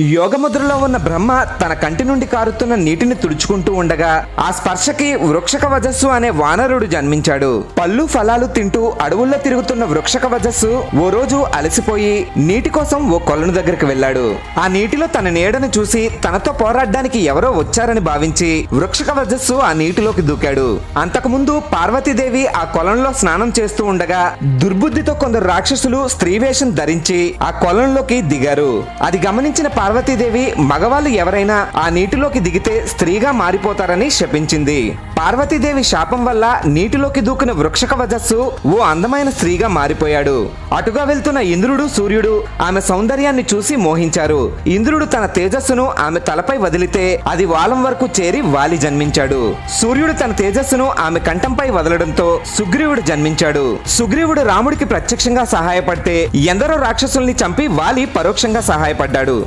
యోగముద్రలో ఉన్న బ్రహ్మ తన కంటి నుండి కారుతున్న నీటిని తుడుచుకుంటూ ఉండగా ఆ స్పర్శకి వృక్షక వజస్సు అనే వానరుడు జన్మించాడు. పళ్ళు ఫలాలు తింటూ అడవుల్లో తిరుగుతున్న వృక్షక వజస్సు ఓ రోజు అలసిపోయి నీటి కోసం ఓ కొలను దగ్గరికి వెళ్ళాడు. ఆ నీటిలో తన నీడను చూసి తనతో పోరాడడానికి ఎవరో వచ్చారని భావించి వృక్షక వజస్సు ఆ నీటిలోకి దూకాడు. అంతకుముందు పార్వతీదేవి ఆ కొలంలో స్నానం చేస్తూ ఉండగా దుర్బుద్ధితో కొందరు రాక్షసులు స్త్రీ వేషం ధరించి ఆ కొలంలోకి దిగారు. అది గమనించిన పార్వతీదేవి మగవాళ్ళు ఎవరైనా ఆ నీటిలోకి దిగితే స్త్రీగా మారిపోతారని శపించింది. పార్వతీదేవి శాపం వల్ల నీటిలోకి దూకిన వృక్షక వజస్సు ఓ అందమైన స్త్రీగా మారిపోయాడు. అటుగా వెళ్తున్న ఇంద్రుడు సూర్యుడు ఆమె సౌందర్యాన్ని చూసి మోహించారు. ఇంద్రుడు తన తేజస్సును ఆమె తలపై వదిలితే అది వాలం వరకు చేరి వాలి జన్మించాడు. సూర్యుడు తన తేజస్సును ఆమె కంఠంపై వదలడంతో సుగ్రీవుడు జన్మించాడు. సుగ్రీవుడు రాముడికి ప్రత్యక్షంగా సహాయపడితే ఎందరో రాక్షసుల్ని చంపి వాలి పరోక్షంగా సహాయపడ్డాడు.